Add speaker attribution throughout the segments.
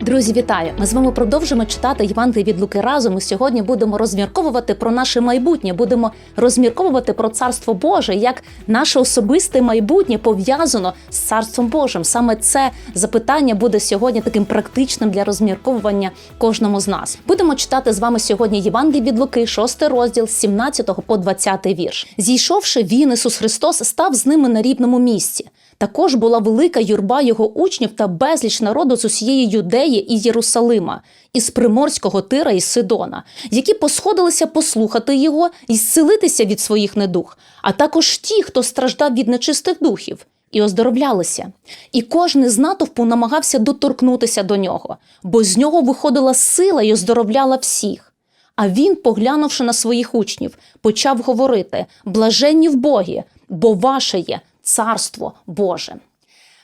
Speaker 1: Друзі, вітаю! Ми з вами продовжимо читати Євангеліє від Луки разом. І сьогодні будемо розмірковувати про наше майбутнє. Будемо розмірковувати про царство Боже, як наше особисте майбутнє пов'язано з царством Божим. Саме це запитання буде сьогодні таким практичним для розмірковування кожному з нас. Будемо читати з вами сьогодні Євангеліє від Луки, 6 розділ з 17 по 20 вірш. Зійшовши, він Ісус Христос став з ними на рівному місці. Також була велика юрба його учнів та безліч народу з усієї Юдеї і Єрусалима, із Приморського Тира і Сидона, які посходилися послухати його і зцілитися від своїх недух, а також ті, хто страждав від нечистих духів, і оздоровлялися. І кожен з натовпу намагався доторкнутися до нього, бо з нього виходила сила і оздоровляла всіх. А він, поглянувши на своїх учнів, почав говорити: блаженні в Богі, бо ваше є Царство Боже.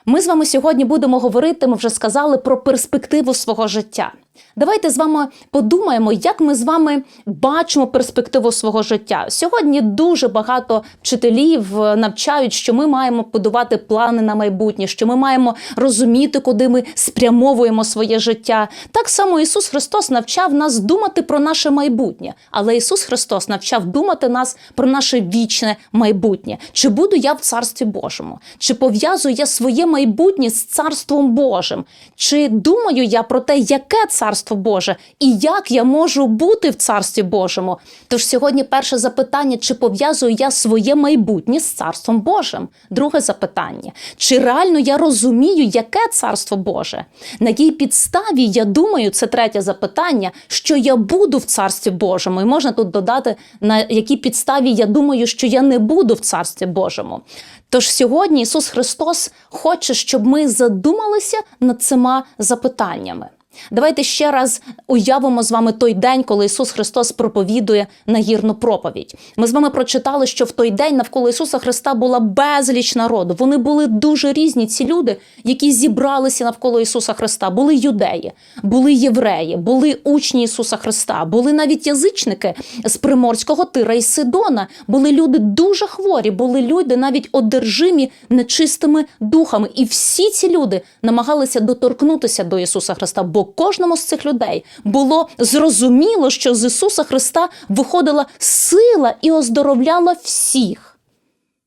Speaker 1: Ми з вами сьогодні будемо говорити, ми вже сказали, про перспективу свого життя. Давайте з вами подумаємо, як ми з вами бачимо перспективу свого життя. Сьогодні дуже багато вчителів е, навчають, що ми маємо будувати плани на майбутнє, що ми маємо розуміти, куди ми спрямовуємо своє життя. Так само Ісус Христос навчав нас думати про наше майбутнє, але Ісус Христос навчав думати нас про наше вічне майбутнє. Чи буду я в Царстві Божому? Чи пов'язую я своє майбутнє з Царством Божим? Чи думаю я про те, яке царство Боже і як я можу бути в Царстві Божому? Тож сьогодні перше запитання: чи пов'язую я своє майбутнє з Царством Божим? Друге запитання: чи реально я розумію, яке царство Боже? На якій підставі я думаю, це третє запитання, що я буду в Царстві Божому? І можна тут додати, на якій підставі я думаю, що я не буду в Царстві Божому. Тож сьогодні Ісус Христос хоче, щоб ми задумалися над цими запитаннями. Давайте ще раз уявимо з вами той день, коли Ісус Христос проповідує нагірну проповідь. Ми з вами прочитали, що в той день навколо Ісуса Христа була безліч народу. Вони були дуже різні. Ці люди, які зібралися навколо Ісуса Христа, були юдеї, були євреї, були учні Ісуса Христа, були навіть язичники з Приморського Тира і Сидона. Були люди дуже хворі, були люди навіть одержимі нечистими духами. І всі ці люди намагалися доторкнутися до Ісуса Христа. бо кожному з цих людей було зрозуміло, що з Ісуса Христа виходила сила і оздоровляла всіх,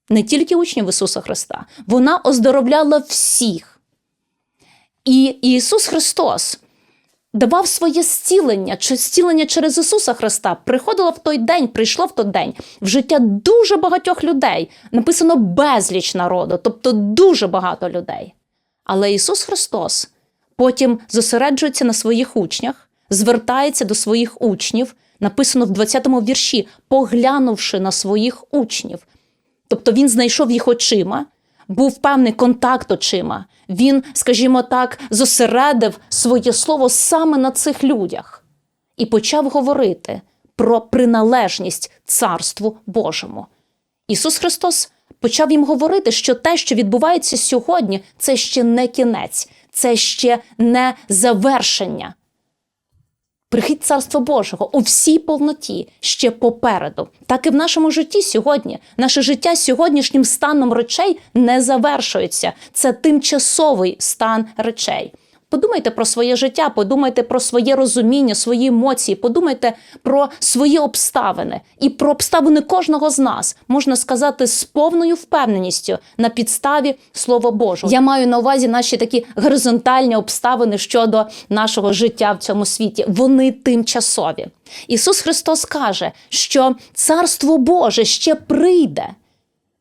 Speaker 1: не тільки учнів Ісуса Христа, вона оздоровляла всіх. І Ісус Христос. Давав своє зцілення, зцілення через Ісуса Христа приходило в той день, прийшло в той день в життя дуже багатьох людей. Написано безліч народу, тобто дуже багато людей. Але Ісус Христос потім зосереджується на своїх учнях, звертається до своїх учнів, написано в 20-му вірші, поглянувши на своїх учнів. Тобто він знайшов їх очима, був певний контакт очима. Він, скажімо так, зосередив своє слово саме на цих людях і почав говорити про приналежність Царству Божому. Ісус Христос почав їм говорити, що те, що відбувається сьогодні, це ще не кінець, це ще не завершення. Прихід Царства Божого у всій повноті ще попереду. Так і в нашому житті сьогодні. Наше життя сьогоднішнім станом речей не завершується. Це тимчасовий стан речей. Подумайте про своє життя, подумайте про своє розуміння, свої емоції, подумайте про свої обставини і про обставини кожного з нас можна сказати з повною впевненістю на підставі Слова Божого. Я маю на увазі наші такі горизонтальні обставини щодо нашого життя в цьому світі. Вони тимчасові. Ісус Христос каже, що Царство Боже ще прийде.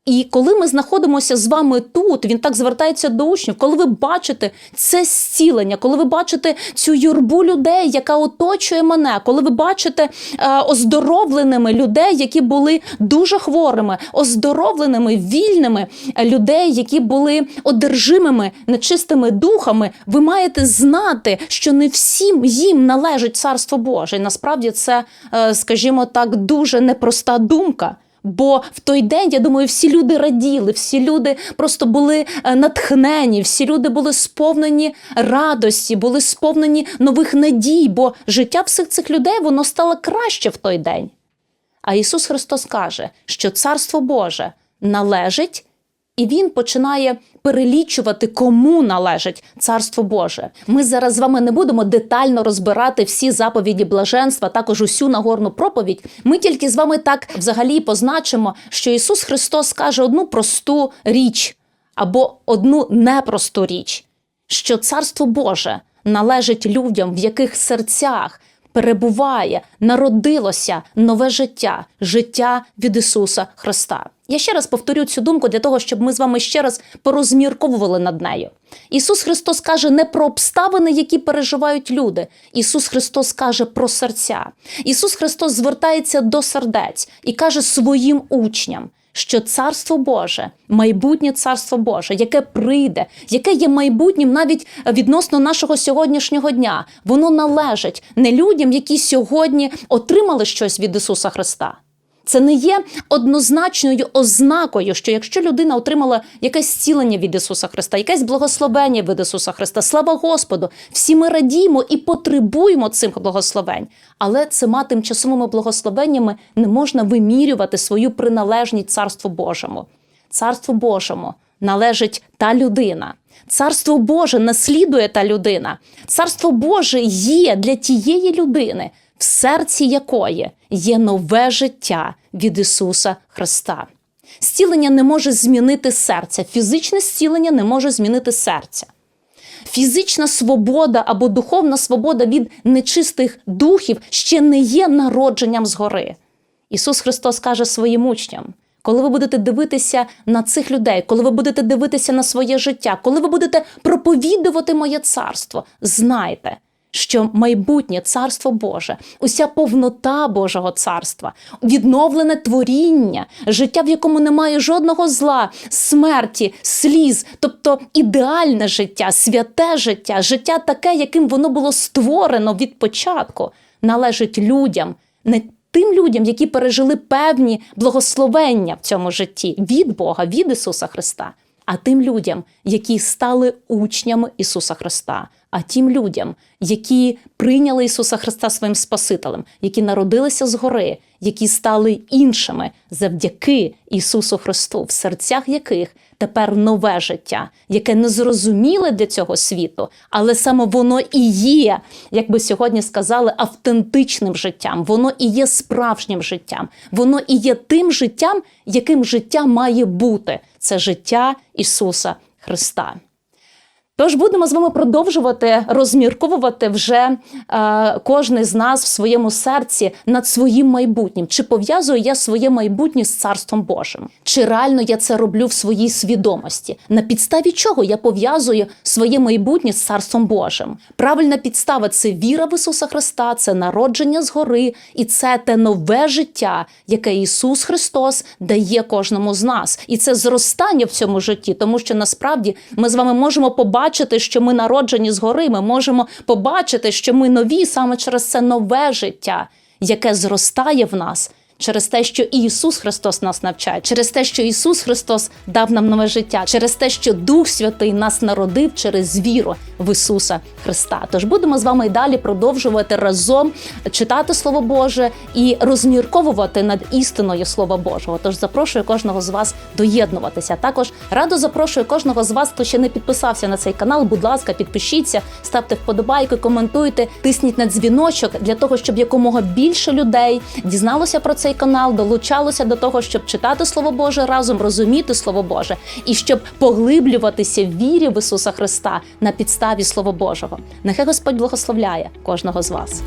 Speaker 1: І коли ми знаходимося з вами тут, він так звертається до учнів, коли ви бачите це зцілення, коли ви бачите цю юрбу людей, яка оточує мене, коли ви бачите е, оздоровленими людей, які були дуже хворими, оздоровленими, вільними людей, які були одержимими нечистими духами, ви маєте знати, що не всім їм належить царство Боже. І насправді це, е, скажімо так, дуже непроста думка. Бо в той день, я думаю, всі люди раділи, всі люди просто були е, натхнені, всі люди були сповнені радості, були сповнені нових надій, бо життя всіх цих людей воно стало краще в той день. А Ісус Христос каже, що Царство Боже належить і він починає перелічувати, кому належить царство Боже. Ми зараз з вами не будемо детально розбирати всі заповіді блаженства, також усю нагорну проповідь. Ми тільки з вами так взагалі позначимо, що Ісус Христос каже одну просту річ або одну непросту річ, що царство Боже належить людям, в яких серцях перебуває, народилося нове життя, життя від Ісуса Христа. Я ще раз повторю цю думку для того, щоб ми з вами ще раз порозмірковували над нею. Ісус Христос каже не про обставини, які переживають люди. Ісус Христос каже про серця. Ісус Христос звертається до сердець і каже своїм учням. Що царство Боже, майбутнє царство Боже, яке прийде, яке є майбутнім навіть відносно нашого сьогоднішнього дня, воно належить не людям, які сьогодні отримали щось від Ісуса Христа. Це не є однозначною ознакою, що якщо людина отримала якесь зцілення від Ісуса Христа, якесь благословення від Ісуса Христа, слава Господу, всі ми радіємо і потребуємо цих благословень. Але цими тимчасовими благословеннями не можна вимірювати свою приналежність Царству Божому. Царству Божому належить та людина. Царство Боже наслідує та людина. Царство Боже є для тієї людини, в серці якої є нове життя від Ісуса Христа. Зцілення не може змінити серця, фізичне зцілення не може змінити серця. Фізична свобода або духовна свобода від нечистих духів ще не є народженням згори. Ісус Христос каже своїм учням: коли ви будете дивитися на цих людей, коли ви будете дивитися на своє життя, коли ви будете проповідувати моє царство, знайте, що майбутнє царство Боже, уся повнота Божого царства, відновлене творіння, життя, в якому немає жодного зла, смерті, сліз, тобто ідеальне життя, святе життя, життя таке, яким воно було створено від початку, належить людям, не тим людям, які пережили певні благословення в цьому житті від Бога, від Ісуса Христа, а тим людям, які стали учнями Ісуса Христа, а тим людям, які прийняли Ісуса Христа своїм Спасителем, які народилися згори, які стали іншими завдяки Ісусу Христу, в серцях яких тепер нове життя, яке не зрозуміле для цього світу, але саме воно і є, як би сьогодні сказали, автентичним життям. Воно і є справжнім життям. Воно і є тим життям, яким життя має бути. Це життя Ісуса Христа. Тож будемо з вами продовжувати розмірковувати вже е, кожен з нас в своєму серці над своїм майбутнім. Чи пов'язую я своє майбутнє з царством Божим? Чи реально я це роблю в своїй свідомості? На підставі чого я пов'язую своє майбутнє з царством Божим? Правильна підстава це віра в Ісуса Христа, це народження згори, і це те нове життя, яке Ісус Христос дає кожному з нас, і це зростання в цьому житті, тому що насправді ми з вами можемо побачити побачити, що ми народжені згори, ми можемо побачити, що ми нові саме через це нове життя, яке зростає в нас. Через те, що Ісус Христос нас навчає, через те, що Ісус Христос дав нам нове життя, через те, що Дух Святий нас народив через віру в Ісуса Христа. Тож будемо з вами і далі продовжувати разом читати Слово Боже і розмірковувати над істиною Слова Божого. Тож запрошую кожного з вас доєднуватися. Також радо запрошую кожного з вас, хто ще не підписався на цей канал. Будь ласка, підпишіться, ставте вподобайки, коментуйте, тисніть на дзвіночок для того, щоб якомога більше людей дізналося про цей канал, долучалося до того, щоб читати Слово Боже разом, розуміти Слово Боже і щоб поглиблюватися в вірі в Ісуса Христа на підставі Слова Божого. Нехай Господь благословляє кожного з вас.